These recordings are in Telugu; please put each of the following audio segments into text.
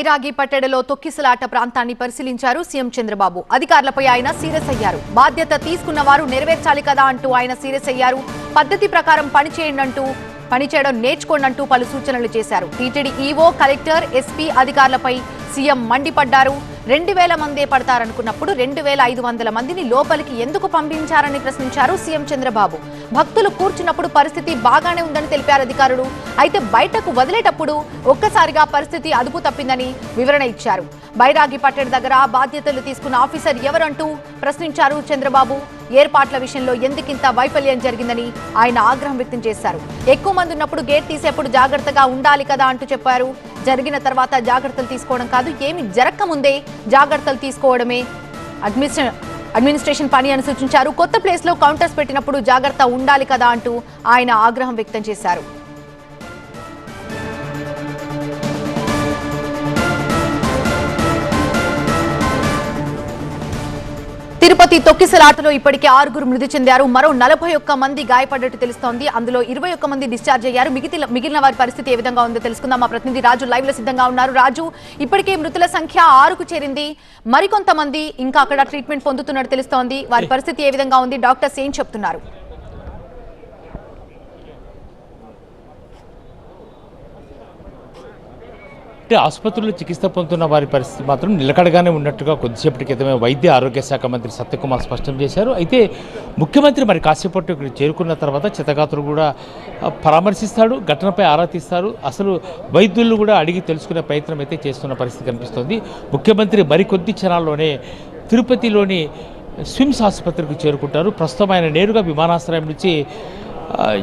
ఇరాగి పట్టెడలో తొక్కిసలాట ప్రాంతాన్ని పరిశీలించారు సీఎం చంద్రబాబు. అధికారులపై ఆయన సీరియస్ అయ్యారు. బాధ్యత తీసుకున్న వారు నెరవేర్చాలి కదా అంటూ ఆయన సీరియస్ అయ్యారు. పద్ధతి ప్రకారం పనిచేయండి అంటూ పనిచేయడం నేర్చుకోండి అంటూ పలు సూచనలు చేశారు. టీటీడీ ఈవో కలెక్టర్ ఎస్పీ అధికారులపై సీఎం మండిపడ్డారు. రెండు వేల మందే పడతారనుకున్నప్పుడు రెండు వేల ఐదు వందల మందిని లోపలికి ఎందుకు పంపించారని ప్రశ్నించారు సీఎం చంద్రబాబు. భక్తులు కూర్చున్నప్పుడు పరిస్థితి బాగానే ఉందని తెలిపారు అధికారులు. అయితే బయటకు వదిలేటప్పుడు ఒక్కసారిగా పరిస్థితి అదుపు తప్పిందని వివరణ ఇచ్చారు. బైరాగి పట్టడి దగ్గర బాధ్యతలు తీసుకున్న ఆఫీసర్ ఎవరంటూ ప్రశ్నించారు చంద్రబాబు. ఏర్పాట్ల విషయంలో ఎందుకింత వైఫల్యం జరిగిందని ఆయన ఆగ్రహం వ్యక్తం చేశారు. ఎక్కువ మంది ఉన్నప్పుడు గేట్ తీసేప్పుడు జాగ్రత్తగా ఉండాలి కదా అంటూ చెప్పారు. జరిగిన తర్వాత జాగ్రత్తలు తీసుకోవడం కాదు ఏమి జరగకముందే జాగ్రత్తలు తీసుకోవడమే అడ్మినిస్ట్రే అడ్మినిస్ట్రేషన్ పని అని సూచించారు. కొత్త ప్లేస్లో కౌంటర్స్ పెట్టినప్పుడు జాగ్రత్త ఉండాలి కదా అంటూ ఆయన ఆగ్రహం వ్యక్తం చేశారు. తిరుపతి తొక్కిసలాటలో ఇప్పటికే ఆరుగురు మృతి చెందారు. మరో నలభై ఒక్క మంది గాయపడ్డట్టు తెలుస్తోంది. అందులో ఇరవై ఒక్క మంది డిశ్చార్జ్ అయ్యారు. మిగిలిన మిగిలిన వారి పరిస్థితి ఏ విధంగా ఉందో తెలుసుకుందాం. మా ప్రతినిధి రాజు లైవ్లో సిద్ధంగా ఉన్నారు. రాజు ఇప్పటికే మృతుల సంఖ్య ఆరుకు చేరింది. మరికొంతమంది ఇంకా అక్కడ ట్రీట్మెంట్ పొందుతున్నట్టు తెలుస్తోంది. వారి పరిస్థితి ఏ విధంగా ఉంది? డాక్టర్స్ ఏం చెప్తున్నారు? అంటే ఆసుపత్రుల్లో చికిత్స పొందుతున్న వారి పరిస్థితి మాత్రం నిలకడగానే ఉన్నట్టుగా కొద్దిసేపటి క్రితమే వైద్య ఆరోగ్య శాఖ మంత్రి సత్యకుమార్ స్పష్టం చేశారు. అయితే ముఖ్యమంత్రి మరి కాసేపట్టు ఇక్కడ చేరుకున్న తర్వాత చితగాతులు కూడా పరామర్శిస్తాడు ఘటనపై ఆరా తీస్తారు. అసలు వైద్యులు కూడా అడిగి తెలుసుకునే ప్రయత్నం అయితే చేస్తున్న పరిస్థితి కనిపిస్తోంది. ముఖ్యమంత్రి మరికొద్ది క్షణాల్లోనే తిరుపతిలోని స్విమ్స్ ఆసుపత్రికి చేరుకుంటారు. ప్రస్తుతం ఆయన నేరుగా విమానాశ్రయం నుంచి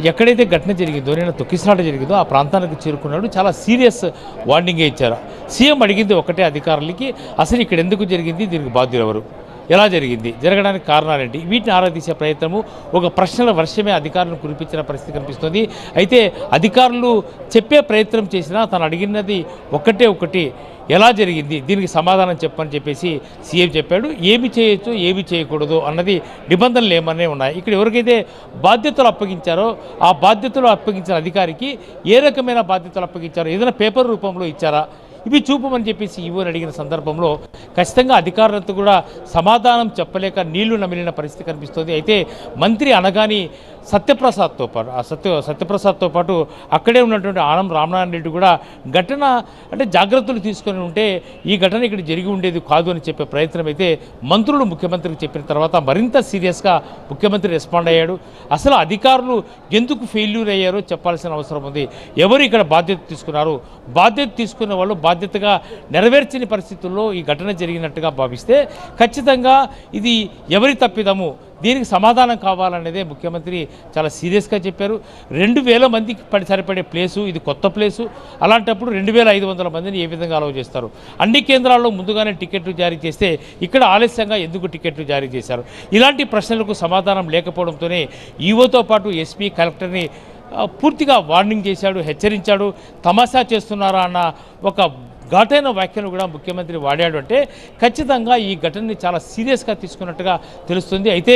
ఎక్కడైతే ఘటన జరిగిందో నేను తొక్కిసలాట జరిగిందో ఆ ప్రాంతానికి చేరుకున్నాడు. చాలా సీరియస్ వార్నింగే ఇచ్చారు. సీఎం అడిగింది ఒకటే అధికారులకి అసలు ఇక్కడ ఎందుకు జరిగింది? దీనికి బాధ్యులు ఎవరు? ఎలా జరిగింది? జరగడానికి కారణాలేంటి? వీటిని ఆరా తీసే ప్రయత్నము ఒక ప్రశ్నల వర్షమే అధికారులను కురిపించిన పరిస్థితి కనిపిస్తుంది. అయితే అధికారులు చెప్పే ప్రయత్నం చేసినా తను అడిగినది ఒకటే ఒకటి ఎలా జరిగింది? దీనికి సమాధానం చెప్పని చెప్పేసి సీఎం చెప్పాడు. ఏమి చేయొచ్చు ఏమి చేయకూడదు అన్నది నిబంధనలు ఏమనే ఉన్నాయి? ఇక్కడ ఎవరికైతే బాధ్యతలు అప్పగించారో ఆ బాధ్యతలు అప్పగించిన అధికారికి ఏ రకమైన బాధ్యతలు అప్పగించారో ఏదైనా పేపర్ రూపంలో ఇచ్చారా? ఇవి చూపమని చెప్పేసి ఈవోని అడిగిన సందర్భంలో ఖచ్చితంగా అధికారులతో కూడా సమాధానం చెప్పలేక నీళ్ళు నమిలిన పరిస్థితి కనిపిస్తుంది. అయితే మంత్రి అనగాని సత్యప్రసాద్తో పాటు ఆ సత్య సత్యప్రసాద్తో పాటు అక్కడే ఉన్నటువంటి ఆనం రామనారాయణ రెడ్డి కూడా ఘటన అంటే జాగ్రత్తలు తీసుకొని ఉంటే ఈ ఘటన ఇక్కడ జరిగి ఉండేది కాదు అని చెప్పే ప్రయత్నం అయితే మంత్రులు ముఖ్యమంత్రికి చెప్పిన తర్వాత మరింత సీరియస్గా ముఖ్యమంత్రి రెస్పాండ్ అయ్యాడు. అసలు అధికారులు ఎందుకు ఫెయిల్యూర్ అయ్యారో చెప్పాల్సిన అవసరం ఉంది. ఎవరు ఇక్కడ బాధ్యత తీసుకున్నారు? బాధ్యత తీసుకున్న వాళ్ళు బాధ్యతగా నెరవేర్చని పరిస్థితుల్లో ఈ ఘటన జరిగినట్టుగా భావిస్తే ఖచ్చితంగా ఇది ఎవరి తప్పిదము? దీనికి సమాధానం కావాలనేదే ముఖ్యమంత్రి చాలా సీరియస్గా చెప్పారు. రెండు వేల మందికి పడి సరిపడే ప్లేసు ఇది కొత్త ప్లేసు. అలాంటప్పుడు రెండు వేల ఐదు వందల మందిని ఏ విధంగా అలవ్ చేస్తారు? అన్ని కేంద్రాల్లో ముందుగానే టికెట్లు జారీ చేస్తే ఇక్కడ ఆలస్యంగా ఎందుకు టికెట్లు జారీ చేశారు? ఇలాంటి ప్రశ్నలకు సమాధానం లేకపోవడంతోనే ఈవోతో పాటు ఎస్పీ కలెక్టర్ని పూర్తిగా వార్నింగ్ చేశాడు హెచ్చరించాడు తమాషా చేస్తున్నారా అన్న ఒక ఘాటైన వ్యాఖ్యలు కూడా ముఖ్యమంత్రి వాడాడు అంటే ఖచ్చితంగా ఈ ఘటనని చాలా సీరియస్గా తీసుకున్నట్టుగా తెలుస్తుంది. అయితే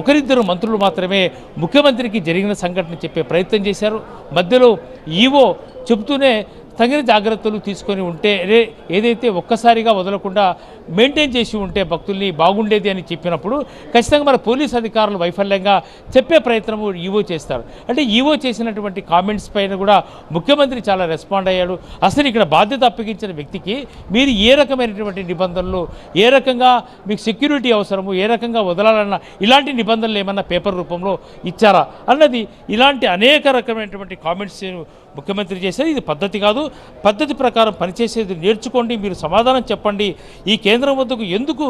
ఒకరిద్దరు మంత్రులు మాత్రమే ముఖ్యమంత్రికి జరిగిన సంఘటన చెప్పే ప్రయత్నం చేశారు. మధ్యలో ఈవో చెబుతూనే తగిన జాగ్రత్తలు తీసుకొని ఉంటే రే ఏదైతే ఒక్కసారిగా వదలకుండా మెయింటైన్ చేసి ఉంటే భక్తుల్ని బాగుండేది అని చెప్పినప్పుడు ఖచ్చితంగా మన పోలీస్ అధికారులు వైఫల్యంగా చెప్పే ప్రయత్నము ఈవో చేస్తారు. అంటే ఈవో చేసినటువంటి కామెంట్స్ పైన కూడా ముఖ్యమంత్రి చాలా రెస్పాండ్ అయ్యాడు. అసలు ఇక్కడ బాధ్యత అప్పగించిన వ్యక్తికి మీరు ఏ రకమైనటువంటి నిబంధనలు ఏ రకంగా మీకు సెక్యూరిటీ అవసరము ఏ రకంగా వదలాలన్న ఇలాంటి నిబంధనలు ఏమన్నా పేపర్ రూపంలో ఇచ్చారా? అన్నది ఇలాంటి అనేక రకమైనటువంటి కామెంట్స్ ముఖ్యమంత్రి చేశారు ఇది పద్ధతి కాదు. పద్ధతి ప్రకారం పనిచేసేది నేర్చుకోండి మీరు సమాధానం చెప్పండి. ఈ కేంద్రం వద్దకు ఎందుకు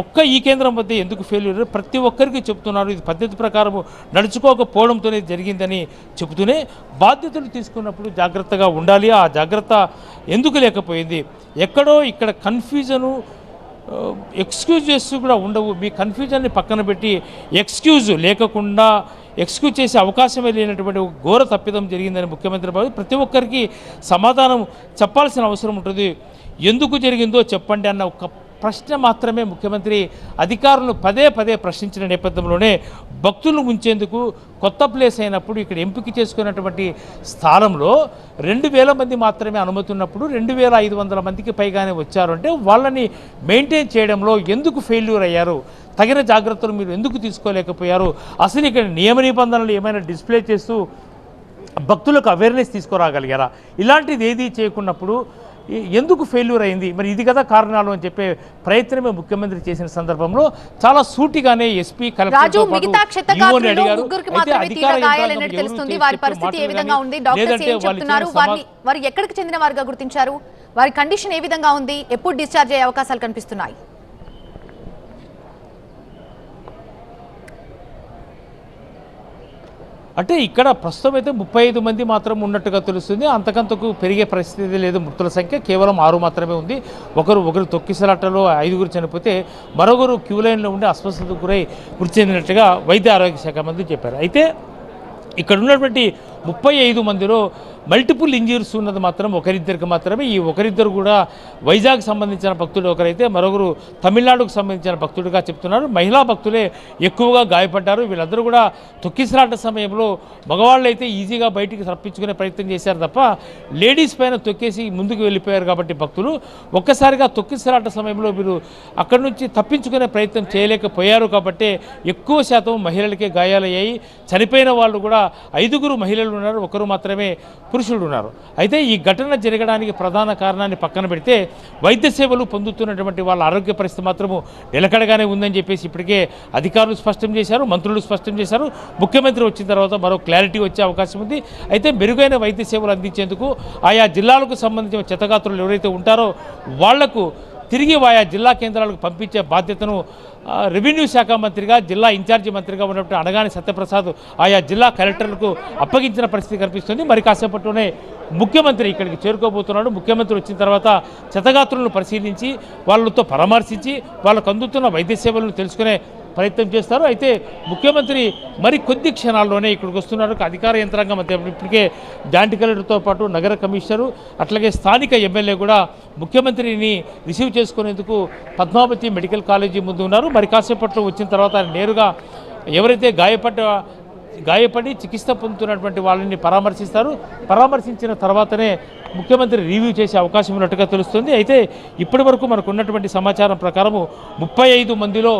ఒక్క ఈ కేంద్రం వద్ద ఎందుకు ఫెయిల్యూర్ ప్రతి ఒక్కరికి చెప్తున్నారు ఇది పద్ధతి ప్రకారం నడుచుకోకపోవడంతోనే జరిగిందని చెబుతూనే బాధ్యతలు తీసుకున్నప్పుడు జాగ్రత్తగా ఉండాలి. ఆ జాగ్రత్త ఎందుకు లేకపోయింది? ఎక్కడో ఇక్కడ కన్ఫ్యూజను ఎక్స్క్యూజెస్ కూడా ఉండవు. మీ కన్ఫ్యూజన్ని పక్కన పెట్టి ఎక్స్క్యూజ్ లేకుండా ఎక్స్క్యూజ్ చేసే అవకాశమే లేనటువంటి ఘోర తప్పిదం జరిగిందని ముఖ్యమంత్రి బాబు ప్రతి ఒక్కరికి సమాధానం చెప్పాల్సిన అవసరం ఉంటుంది. ఎందుకు జరిగిందో చెప్పండి అన్న ఒక ప్రశ్న మాత్రమే ముఖ్యమంత్రి అధికారులను పదే పదే ప్రశ్నించిన నేపథ్యంలోనే భక్తులను ఉంచేందుకు కొత్త ప్లేస్ అయినప్పుడు ఇక్కడ ఎంపిక చేసుకున్నటువంటి స్థానంలో రెండు వేల మంది మాత్రమే అనుమతి ఉన్నప్పుడు రెండు వేల ఐదు వందల మందికి పైగానే వచ్చారు. అంటే వాళ్ళని మెయింటైన్ చేయడంలో ఎందుకు ఫెయిల్యూర్ అయ్యారు? తగిన జాగ్రత్తలు మీరు ఎందుకు తీసుకోలేకపోయారు? అసలు ఇక్కడ నియమ నిబంధనలు ఏమైనా డిస్ప్లే చేస్తూ భక్తులకు అవేర్నెస్ తీసుకురాగలిగారా? ఇలాంటిది ఏది చేయకున్నప్పుడు ఎందుకు ఫెయిల్యూర్ అయింది? మరి ఇది కదా కారణాలు అని చెప్పే ప్రయత్నమే ముఖ్యమంత్రి చేసిన సందర్భంలో చాలా సూటిగానే ఎస్పీ తీవ్ర గాయాలైనట్టు తెలుస్తుంది. వారి పరిస్థితి ఏ విధంగా ఉంది? డాక్టర్స్ ఏం చెప్తున్నారు. వారిని వారు ఎక్కడికి చెందిన వారుగా గుర్తించారు? వారి కండిషన్ ఏ విధంగా ఉంది? ఎప్పుడు డిశ్చార్జ్ అయ్యే అవకాశాలు కనిపిస్తున్నాయి? అంటే ఇక్కడ ప్రస్తుతం అయితే ముప్పై ఐదు మంది మాత్రం ఉన్నట్టుగా తెలుస్తుంది. అంతకంతకు పెరిగే పరిస్థితి లేదు. మృతుల సంఖ్య కేవలం ఆరు మాత్రమే ఉంది. ఒకరు ఒకరు తొక్కిసలాటలో ఐదుగురు చనిపోతే మరొకరు క్యూ లైన్లో ఉండి అస్వస్థతకు గురై మృతి చెందినట్టుగా వైద్య ఆరోగ్య శాఖ మంత్రి చెప్పారు. అయితే ఇక్కడ ఉన్నటువంటి ముప్పై ఐదు మందిలో మల్టిపుల్ ఇంజరీస్ ఉన్నది మాత్రం ఒకరిద్దరికి మాత్రమే. ఈ ఒకరిద్దరు కూడా వైజాగ్ సంబంధించిన భక్తుడు ఒకరైతే మరొకరు తమిళనాడుకు సంబంధించిన భక్తుడిగా చెప్తున్నారు. మహిళా భక్తులే ఎక్కువగా గాయపడ్డారు. వీళ్ళందరూ కూడా తొక్కిసలాట సమయంలో మగవాళ్ళు అయితే ఈజీగా బయటికి తప్పించుకునే ప్రయత్నం చేశారు తప్ప లేడీస్ పైన తొక్కేసి ముందుకు వెళ్ళిపోయారు కాబట్టి భక్తులు. ఒక్కసారిగా తొక్కిసలాట సమయంలో వీరు అక్కడి నుంచి తప్పించుకునే ప్రయత్నం చేయలేకపోయారు కాబట్టి ఎక్కువ శాతం మహిళలకే గాయాలయ్యాయి. చనిపోయిన వాళ్ళు కూడా ఐదుగురు మహిళలు ఉన్నారు. ఒకరు మాత్రమే పురుషులు ఉన్నారు అయితే ఈ ఘటన జరగడానికి ప్రధాన కారణాన్ని పక్కన పెడితే వైద్య సేవలు పొందుతున్నటువంటి వాళ్ళ ఆరోగ్య పరిస్థితి మాత్రము నిలకడగానే ఉందని చెప్పేసి ఇప్పటికే అధికారులు స్పష్టం చేశారు మంత్రులు స్పష్టం చేశారు. ముఖ్యమంత్రి వచ్చిన తర్వాత మరో క్లారిటీ వచ్చే అవకాశం ఉంది. అయితే మెరుగైన వైద్య సేవలు అందించేందుకు ఆయా జిల్లాలకు సంబంధించిన చెత్తగాత్రులు ఎవరైతే ఉంటారో వాళ్ళకు తిరిగి ఆయా జిల్లా కేంద్రాలకు పంపించే బాధ్యతను రెవెన్యూ శాఖ మంత్రిగా జిల్లా ఇన్ఛార్జి మంత్రిగా ఉన్నటువంటి అనగాని సత్యప్రసాద్ ఆయా జిల్లా కలెక్టర్లకు అప్పగించిన పరిస్థితి కనిపిస్తుంది. మరి కాసేపట్లోనే ముఖ్యమంత్రి ఇక్కడికి చేరుకోబోతున్నాడు. ముఖ్యమంత్రి వచ్చిన తర్వాత చతగాత్రులను పరిశీలించి వాళ్ళతో పరామర్శించి వాళ్ళకు అందుతున్న వైద్య సేవలను తెలుసుకునే ప్రయత్నం చేస్తారు. అయితే ముఖ్యమంత్రి మరి కొద్ది క్షణాల్లోనే ఇక్కడికి వస్తున్నారు. అధికార యంత్రాంగం అంతే ఇప్పటికే జాయింట్ కలెక్టర్తో పాటు నగర కమిషనరు అట్లాగే స్థానిక ఎమ్మెల్యే కూడా ముఖ్యమంత్రిని రిసీవ్ చేసుకునేందుకు పద్మావతి మెడికల్ కాలేజీ ముందు ఉన్నారు. మరి కాసేపట్లో వచ్చిన తర్వాత నేరుగా ఎవరైతే గాయపడ్డ గాయపడి చికిత్స పొందుతున్నటువంటి వాళ్ళని పరామర్శిస్తారు. పరామర్శించిన తర్వాతనే ముఖ్యమంత్రి రివ్యూ చేసే అవకాశం ఉన్నట్టుగా తెలుస్తుంది. అయితే ఇప్పటి వరకు మనకున్నటువంటి సమాచారం ప్రకారము ముప్పై ఐదు మందిలో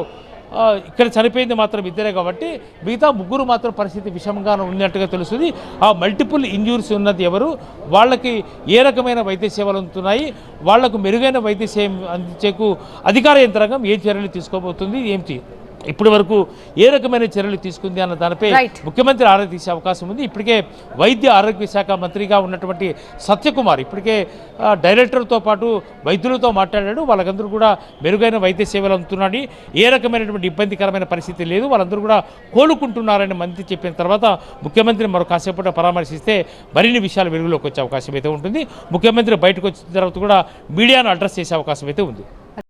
ఇక్కడ చనిపోయింది మాత్రం ఇద్దరే కాబట్టి మిగతా ముగ్గురు మాత్రం పరిస్థితి విషమంగా ఉన్నట్టుగా తెలుస్తుంది. ఆ మల్టిపుల్ ఇంజూరీస్ ఉన్నది ఎవరు? వాళ్ళకి ఏ రకమైన వైద్య సేవలు అందుతున్నాయి? వాళ్ళకు మెరుగైన వైద్య సేవ అందించేకు అధికార యంత్రాంగం ఏ చర్యలు తీసుకోబోతుంది? ఏంటి ఇప్పటి వరకు ఏ రకమైన చర్యలు తీసుకుంది అన్న దానిపై. ముఖ్యమంత్రి ఆరా తీసే అవకాశం ఉంది. ఇప్పటికే వైద్య ఆరోగ్య శాఖ మంత్రిగా ఉన్నటువంటి సత్యకుమార్ ఇప్పటికే డైరెక్టర్తో పాటు వైద్యులతో మాట్లాడాడు. వాళ్ళకందరూ కూడా మెరుగైన వైద్య సేవలు అందుతున్నాడు ఏ రకమైనటువంటి ఇబ్బందికరమైన పరిస్థితి లేదు. వాళ్ళందరూ కూడా కోలుకుంటున్నారని మంత్రి చెప్పిన తర్వాత ముఖ్యమంత్రి మరో కాసేపట్లో పరామర్శిస్తే మరిన్ని విషయాలు వెలుగులోకి వచ్చే అవకాశం అయితే ఉంటుంది. ముఖ్యమంత్రి బయటకు వచ్చిన తర్వాత కూడా మీడియాను అడ్రస్ చేసే అవకాశం అయితే ఉంది.